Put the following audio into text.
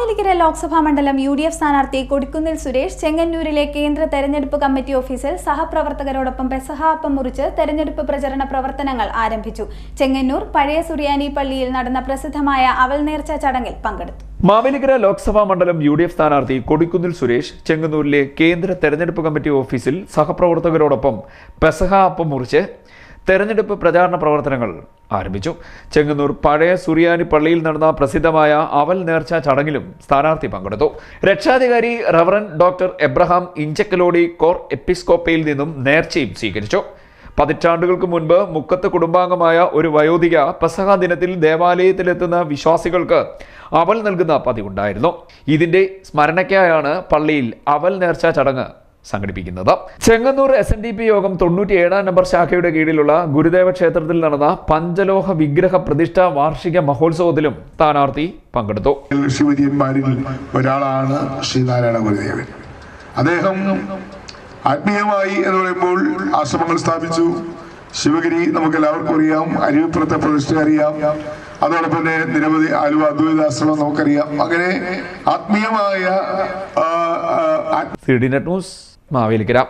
മാവേലിക്കര ലോക്സഭാ മണ്ഡലം U D F സ്ഥാനാർത്ഥി കൊടിക്കുന്നിൽ സുരേഷ് ചെങ്ങന്നൂരിലെ കേന്ദ്ര തെരഞ്ഞെടുപ്പ് കമ്മിറ്റി ഓഫീസിൽ സഹപ്രവർത്തകരോടൊപ്പം പെസഹ അപ്പം മുറിച്ച് തെരഞ്ഞെടുപ്പ് പ്രചരണ പ്രവർത്തനങ്ങൾ ആരംഭിച്ചു. ചെങ്ങന്നൂർ പഴയ സുറിയാനി പള്ളിയിൽ നടന്ന പ്രസിദ്ധമായ അവൽ നേർച്ച ചടങ്ങിൽ പങ്കെടുത്തു. മാവേലിക്കര ലോക്സഭാ മണ്ഡലം യു ഡി എഫ് സ്ഥാനാർത്ഥി കൊടിക്കുന്നിൽ സുരേഷ് ചെങ്ങന്നൂരിലെ കേന്ദ്ര തെരഞ്ഞെടുപ്പ് കമ്മിറ്റി ഓഫീസിൽ സഹപ്രവർത്തകരോടൊപ്പം പെസഹ അപ്പം മുറിച്ച് തെരഞ്ഞെടുപ്പ് പ്രചാരണ പ്രവർത്തനങ്ങൾ ആരംഭിച്ചു. ചെങ്ങന്നൂർ പഴയ സുറിയാനി പള്ളിയിൽ നടന്ന പ്രസിദ്ധമായ അവൽ നേർച്ച ചടങ്ങിലും സ്ഥാനാർത്ഥി പങ്കെടുത്തു. രക്ഷാധികാരി reverend doctor Abraham Inchakkalody cor എപ്പിസ്കോപ്പയിൽ നിന്നും നേർച്ചയും സ്വീകരിച്ചു. പതിറ്റാണ്ടുകൾക്ക് മുൻപ് മുക്കത്ത് കുടുംബാംഗമായ ഒരു വയോധിക പെസഹ ദിനത്തിൽ ദേവാലയത്തിലെത്തുന്ന വിശ്വാസികൾക്ക് അവൽ നൽകുന്ന പതിവുണ്ടായിരുന്നു. ഇതിന്റെ സ്മരണയ്ക്കായാണ് പള്ളിയിൽ അവൽ നേർച്ച ചടങ്ങ് സംഘടിപ്പിക്കുന്നത്. Chengannur S N D P യോഗം തൊണ്ണൂറ്റി ഏഴാം നമ്പർ ശാഖയുടെ കീഴിലുള്ള ഗുരുദേവ ക്ഷേത്രത്തിൽ നടന്ന പഞ്ചലോഹ വിഗ്രഹ പ്രതിഷ്ഠ വാർഷിക മഹോത്സവത്തിലും സ്ഥാനാർത്ഥി പങ്കെടുത്തു. ശിവജിയന്മാരിൽ ഒരാളാണ് ശ്രീനാരായണ ഗുരുദേവൻ. അദ്ദേഹം ആത്മീയമായി എന്ന് പറയുമ്പോൾ ആശ്രമങ്ങൾ സ്ഥാപിച്ചു. ശിവഗിരി നമുക്ക് എല്ലാവർക്കും അറിയാം. അരുവിപ്പുറത്തെ പ്രതിഷ്ഠ അറിയാം. അതോടൊപ്പം തന്നെ നിരവധി ആലുവ അദ്വൈതാശ്രമം നമുക്കറിയാം. അങ്ങനെ ആത്മീയമായ ആ, ആ, C D net news Mavelikkara